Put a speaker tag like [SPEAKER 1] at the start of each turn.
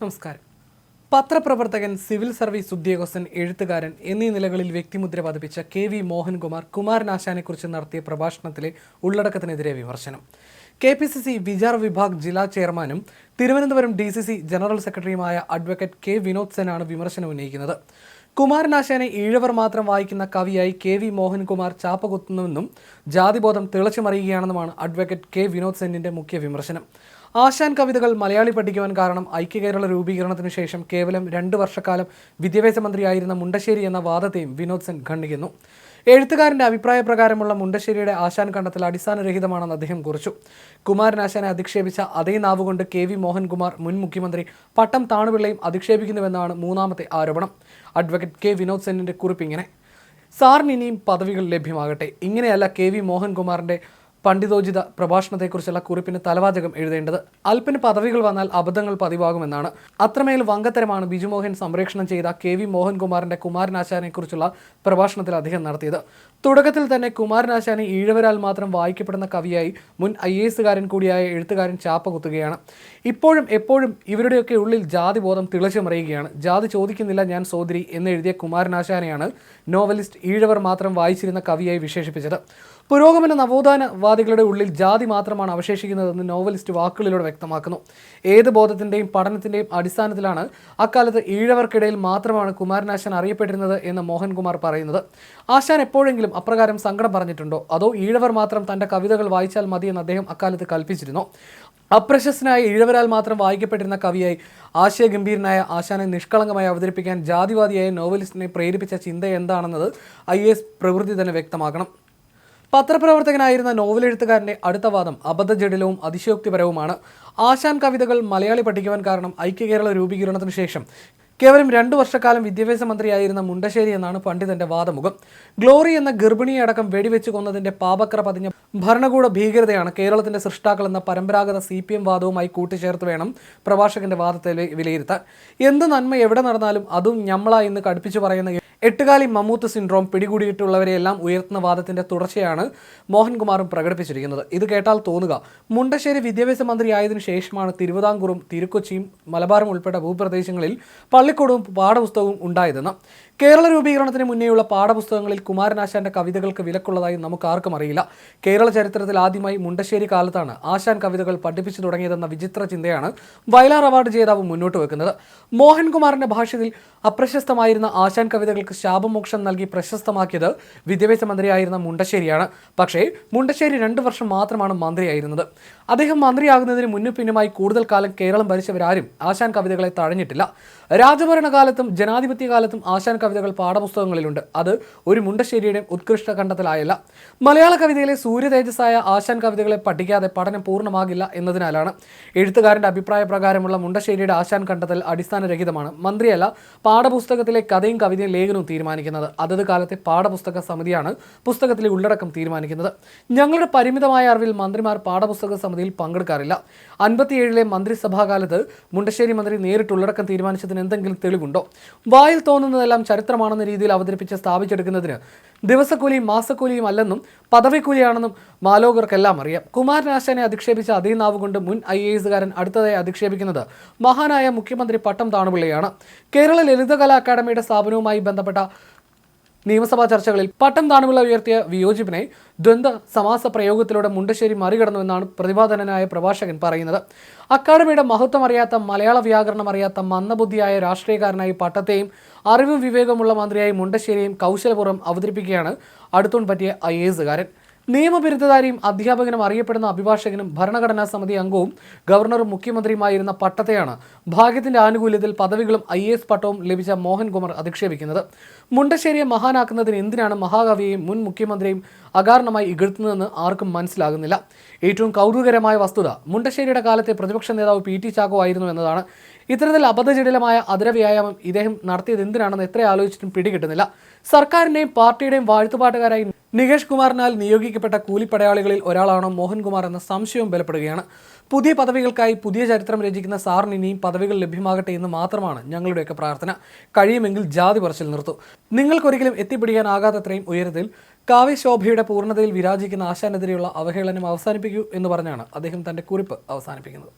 [SPEAKER 1] നമസ്കാരം. പത്രപ്രവർത്തകൻ civil service ഉദ്യോഗസ്ഥൻ എഴുത്തുകാരൻ എന്നീ നിലകളിൽ വ്യക്തിമുദ്ര പതിപ്പിച്ച കെ വി മോഹൻകുമാർ കുമാരനാശാനെക്കുറിച്ച് നടത്തിയ പ്രഭാഷണത്തിലെ ഉള്ളടക്കത്തിനെതിരെ വിമർശനം. K P C C Vichar Vibhag ജില്ലാ ചെയർമാനും Thiruvananthapuram D C C general സെക്രട്ടറിയുമായ അഡ്വക്കേറ്റ് കെ വിനോദ് സെനാണ് വിമർശനം ഉന്നയിക്കുന്നത്. കുമാരനാശാനെ ഈഴവർ മാത്രം വായിക്കുന്ന കവിയായി കെ വി മോഹൻകുമാർ ചാപ്പകുത്തുന്നുവെന്നും ജാതിബോധം തിളച്ചുമറിയുകയാണെന്നുമാണ് അഡ്വക്കേറ്റ് കെ വിനോദ് സെന്നിന്റെ മുഖ്യ വിമർശനം. ആശാൻ കവിതകൾ മലയാളി പഠിക്കുവാൻ കാരണം ഐക്യകേരള രൂപീകരണത്തിനു ശേഷം കേവലം രണ്ട് വർഷക്കാലം വിദ്യാഭ്യാസ മന്ത്രിയായിരുന്ന മുണ്ടശ്ശേരി എന്ന വാദത്തെയും വിനോദ് സെൻ ഖണ്ഡിക്കുന്നു. എഴുത്തുകാരന്റെ അഭിപ്രായ പ്രകാരമുള്ള മുണ്ടശ്ശേരിയുടെ ആശാൻ കണ്ടെത്തൽ അടിസ്ഥാനരഹിതമാണെന്ന് അദ്ദേഹം കുറിച്ചു. കുമാരൻ ആശാനെ അധിക്ഷേപിച്ച അതേ നാവുകൊണ്ട് കെ വി മോഹൻകുമാർ മുൻ മുഖ്യമന്ത്രി പട്ടം താണുപിള്ളയും അധിക്ഷേപിക്കുന്നുവെന്നാണ് മൂന്നാമത്തെ ആരോപണം. അഡ്വക്കേറ്റ് കെ വിനോദ് സെന്നിന്റെ കുറിപ്പ് ഇങ്ങനെ. സാറിന് ഇനിയും പദവികൾ ലഭ്യമാകട്ടെ. ഇങ്ങനെയല്ല കെ വി മോഹൻകുമാറിന്റെ പണ്ഡിതോചിത പ്രഭാഷണത്തെക്കുറിച്ചുള്ള കുറിപ്പിന് തലവാചകം എഴുതേണ്ടത്. അല്പന് പദവികൾ വന്നാൽ അബദ്ധങ്ങൾ പതിവാകുമെന്നാണ്. അത്രമേൽ വങ്കത്തരമാണ് ബിജുമോഹൻ സംപ്രേഷണം ചെയ്ത കെ വി മോഹൻകുമാറിന്റെ കുമാരനാശാനെക്കുറിച്ചുള്ള പ്രഭാഷണത്തിൽ അദ്ദേഹം നടത്തിയത്. തുടക്കത്തിൽ തന്നെ കുമാരനാശാനെ ഈഴവരാൽ മാത്രം വായിക്കപ്പെടുന്ന കവിയായി മുൻ ഐ എസുകാരൻ കൂടിയായ എഴുത്തുകാരൻ ചാപ്പ കുത്തുകയാണ്. ഇപ്പോഴും എപ്പോഴും ഇവരുടെയൊക്കെ ഉള്ളിൽ ജാതി ബോധം തിളച്ചു മറിയുകയാണ് ജാതി ചോദിക്കുന്നില്ല ഞാൻ സോദരി എന്ന് എഴുതിയ കുമാരനാശാനെയാണ് നോവലിസ്റ്റ് ഈഴവർ മാത്രം വായിച്ചിരുന്ന കവിയായി വിശേഷിപ്പിച്ചത്. പുരോഗമന നവോത്ഥാനവാദികളുടെ ഉള്ളിൽ ജാതി മാത്രമാണ് അവശേഷിക്കുന്നതെന്ന് നോവലിസ്റ്റ് വാക്കുകളിലൂടെ വ്യക്തമാക്കുന്നു. ഏത് ബോധത്തിന്റെയും പഠനത്തിന്റെയും അടിസ്ഥാനത്തിലാണ് അക്കാലത്ത് ഈഴവർക്കിടയിൽ മാത്രമാണ് കുമാരനാശാൻ അറിയപ്പെട്ടിരുന്നത് എന്ന് മോഹൻകുമാർ പറയുന്നത്. ആശാൻ എപ്പോഴെങ്കിലും അപ്രകാരം സങ്കടം പറഞ്ഞിട്ടുണ്ടോ? അതോ ഈഴവർ മാത്രം തന്റെ കവിതകൾ വായിച്ചാൽ മതിയെന്ന് അദ്ദേഹം അക്കാലത്ത് കൽപ്പിച്ചിരുന്നു? അപ്രശസ്തനായ ഈഴവരാൽ മാത്രം വായിക്കപ്പെട്ടിരുന്ന കവിയായി ആശയഗംഭീരനായ ആശാനെ നിഷ്കളങ്കമായി അവതരിപ്പിക്കാൻ ജാതിവാദിയായ നോവലിസ്റ്റിനെ പ്രേരിപ്പിച്ച ചിന്ത എന്താണെന്നത് ഐ എസ് പ്രവൃത്തി തന്നെ വ്യക്തമാക്കണം. പത്രപ്രവർത്തകനായിരുന്ന നോവൽ എഴുത്തുകാരന്റെ അടുത്ത വാദം അബദ്ധജടിലവും അതിശയോക്തിപരവുമാണ്. ആശാൻ കവിതകൾ മലയാളി പഠിക്കുവാൻ കാരണം ഐക്യകേരള രൂപീകരണത്തിന് ശേഷം കേവലം രണ്ടു വർഷക്കാലം വിദ്യാഭ്യാസ മന്ത്രിയായിരുന്ന മുണ്ടശ്ശേരി എന്നാണ് പണ്ഡിതന്റെ വാദമുഖം. ഗ്ലോറി എന്ന ഗർഭിണിയെ അടക്കം വെടിവെച്ച് കൊന്നതിന്റെ പാപക്കറ പതിഞ്ഞ ഭരണകൂട ഭീകരതയാണ് കേരളത്തിന്റെ സൃഷ്ടാക്കൾ എന്ന പരമ്പരാഗത സി പി എം വാദവുമായി കൂട്ടിച്ചേർത്ത് വേണം പ്രഭാഷകന്റെ വാദത്തെ വിലയിരുത്താൻ. എന്ത് നന്മ എവിടെ നടന്നാലും അതും ഞമ്മള എന്ന് കടുപ്പിച്ചു പറയുന്ന എട്ടുകാലി മമ്മൂത്ത് സിൻഡ്രോം പിടികൂടിയിട്ടുള്ളവരെയെല്ലാം ഉയർത്തുന്ന വാദത്തിന്റെ തുടർച്ചയാണ് മോഹൻകുമാറും പ്രകടിപ്പിച്ചിരിക്കുന്നത്. ഇത് കേട്ടാൽ തോന്നുക മുണ്ടശ്ശേരി വിദ്യാഭ്യാസ മന്ത്രി ആയതിനു ശേഷമാണ് തിരുവിതാംകൂറും തിരുക്കൊച്ചിയും മലബാറും ഉൾപ്പെട്ട ഭൂപ്രദേശങ്ങളിൽ പള്ളിക്കൂടവും പാഠപുസ്തകവും ഉണ്ടായതെന്ന്. കേരള രൂപീകരണത്തിന് മുന്നേയുള്ള പാഠപുസ്തകങ്ങളിൽ കുമാരനാശാന്റെ കവിതകൾക്ക് വിലക്കുള്ളതായി നമുക്ക് ആർക്കും അറിയില്ല. കേരള ചരിത്രത്തിൽ ആദ്യമായി മുണ്ടശ്ശേരി കാലത്താണ് ആശാൻ കവിതകൾ പഠിപ്പിച്ചു തുടങ്ങിയതെന്ന വിചിത്ര ചിന്തയാണ് വയലാർ അവാർഡ് ജേതാവ് മുന്നോട്ട് വെക്കുന്നത്. മോഹൻകുമാറിന്റെ ഭാഷയിൽ അപ്രശസ്തമായിരുന്ന ആശാൻ കവിതകൾക്ക് ശാപമോക്ഷം നൽകി പ്രശസ്തമാക്കിയത് വിദ്യാഭ്യാസ മന്ത്രിയായിരുന്ന മുണ്ടശ്ശേരിയാണ്. പക്ഷേ മുണ്ടശ്ശേരി രണ്ടു വർഷം മാത്രമാണ് മന്ത്രിയായിരുന്നത്. അദ്ദേഹം മന്ത്രിയാകുന്നതിന് മുന്നും പിന്നുമായി കൂടുതൽ കാലം കേരളം ഭരിച്ചവരാരും ആശാൻ കവിതകളെ തഴഞ്ഞിട്ടില്ല. രാജഭരണകാലത്തും ജനാധിപത്യ കാലത്തും ആശാൻ കവിതകൾ പാഠപുസ്തകങ്ങളിലുണ്ട്. അത് ഒരു മുണ്ടശ്ശേരിയുടെ ഉത്കൃഷ്ട കണ്ടെത്തലായല്ല. മലയാള കവിതയിലെ സൂര്യതേജസ്സായ ആശാൻ കവിതകളെ പഠിക്കാതെ പഠനം പൂർണമാകില്ല എന്നതിനാലാണ് എഴുത്തുകാരന്റെ അഭിപ്രായ പ്രകാരമുള്ള മുണ്ടശ്ശേരിയുടെ ആശാൻ കണ്ടെത്തൽ അടിസ്ഥാനരഹിതമാണ്. മന്ത്രിയല്ല പാഠപുസ്തകത്തിലെ കഥയും കവിതയും ലേഖനവും തീരുമാനിക്കുന്നത്. അതത് കാലത്തെ പാഠപുസ്തക സമിതിയാണ് പുസ്തകത്തിലെ ഉള്ളടക്കം തീരുമാനിക്കുന്നത്. ഞങ്ങളുടെ പരിമിതമായ അറിവിൽ മന്ത്രിമാർ പാഠപുസ്തക സമിതിയിൽ പങ്കെടുക്കാറില്ല. അൻപത്തിയേഴിലെ മന്ത്രിസഭാകാലത്ത് മുണ്ടശ്ശേരി മന്ത്രി നേരിട്ട് ഉള്ളടക്കം തീരുമാനിച്ചതിന് എന്തെങ്കിലും തെളിവുണ്ടോ? വായിൽ തോന്നുന്നതെല്ലാം ചരിത്രമാണെന്ന രീതിയിൽ അവതരിപ്പിച്ച് സ്ഥാപിച്ചെടുക്കുന്നതിന് ദിവസക്കൂലിയും മാസക്കൂലിയും അല്ലെന്നും പദവിക്കൂലിയാണെന്നും മാലോകർക്കെല്ലാം അറിയാം. കുമാരനാശാനെ അധിക്ഷേപിച്ച അതേ നാവ് കൊണ്ട് മുൻ ഐ എ എസുകാരൻ അടുത്തതായി അധിക്ഷേപിക്കുന്നത് മഹാനായ മുഖ്യമന്ത്രി പട്ടം താണുപിള്ളയാണ്. കേരള ലളിതകലാ അക്കാദമിയുടെ സ്ഥാപനവുമായി ബന്ധപ്പെട്ട നിയമസഭാ ചർച്ചകളിൽ പട്ടം താണുവിള ഉയർത്തിയ വിയോജിപ്പിനെ ദ്വന്ദ് സമാസ പ്രയോഗത്തിലൂടെ മുണ്ടശ്ശേരി മറികടന്നുവെന്നാണ് പ്രതിപാദനനായ പ്രഭാഷകൻ പറയുന്നത്. അക്കാദമിയുടെ മഹത്വം അറിയാത്ത മലയാള വ്യാകരണം അറിയാത്ത മന്ദബുദ്ധിയായ രാഷ്ട്രീയക്കാരനായി പട്ടത്തെയും അറിവും വിവേകമുള്ള മന്ത്രിയായി മുണ്ടശ്ശേരിയും കൗശലപൂർവം അവതരിപ്പിക്കുകയാണ് അടുത്തോൺ പറ്റിയ ഐ എസുകാരൻ നിയമബിരുദധാരിയും അധ്യാപകനും അറിയപ്പെടുന്ന അഭിഭാഷകനും ഭരണഘടനാ സമിതി അംഗവും ഗവർണറും മുഖ്യമന്ത്രിയുമായിരുന്ന പട്ടത്തെയാണ് ഭാഗ്യത്തിന്റെ ആനുകൂല്യത്തിൽ പദവികളും ഐ എസ് പട്ടവും ലഭിച്ച മോഹൻകുമാർ അധിക്ഷേപിക്കുന്നത്. മുണ്ടശ്ശേരിയെ മഹാനാക്കുന്നതിന് എന്തിനാണ് മഹാകവിയെയും മുൻ മുഖ്യമന്ത്രിയും അകാരണമായി ഇകഴ്ത്തുന്നതെന്ന് ആർക്കും മനസ്സിലാകുന്നില്ല. ഏറ്റവും കൗതുകകരമായ വസ്തുത മുണ്ടശ്ശേരിയുടെ കാലത്തെ പ്രതിപക്ഷ നേതാവ് പി ടി ചാക്കോ ആയിരുന്നു എന്നതാണ് ഇത്തരത്തിൽ അബദ്ധജടിലമായ അതിരവ്യായാമം ഇദ്ദേഹം നടത്തിയത് എന്തിനാണെന്ന് എത്ര ആലോചിച്ചിട്ടും പിടികിട്ടുന്നില്ല. സർക്കാരിന്റെയും പാർട്ടിയുടെയും വാഴ്ത്തുപാട്ടുകാരായി നികേഷ് കുമാറിനാൽ നിയോഗിക്കപ്പെട്ട കൂലിപ്പടയാളികളിൽ ഒരാളാണോ മോഹൻകുമാർ എന്ന സംശയവും ബലപ്പെടുകയാണ്. പുതിയ പദവികൾക്കായി പുതിയ ചരിത്രം രചിക്കുന്ന സാറിന് ഇനിയും പദവികൾ ലഭ്യമാകട്ടെ എന്ന് മാത്രമാണ് ഞങ്ങളുടെയൊക്കെ പ്രാർത്ഥന. കഴിയുമെങ്കിൽ ജാതി പറച്ചിൽ നിർത്തൂ. നിങ്ങൾക്കൊരിക്കലും എത്തിപ്പിടിക്കാനാകാത്തത്രയും ഉയരത്തിൽ കാവ്യശോഭയുടെ പൂർണതയിൽ വിരാജിക്കുന്ന ആശാനെതിരെയുള്ള അവഹേളനം അവസാനിപ്പിക്കൂ എന്ന് പറഞ്ഞാണ് അദ്ദേഹം തന്റെ കുറിപ്പ് അവസാനിപ്പിക്കുന്നത്.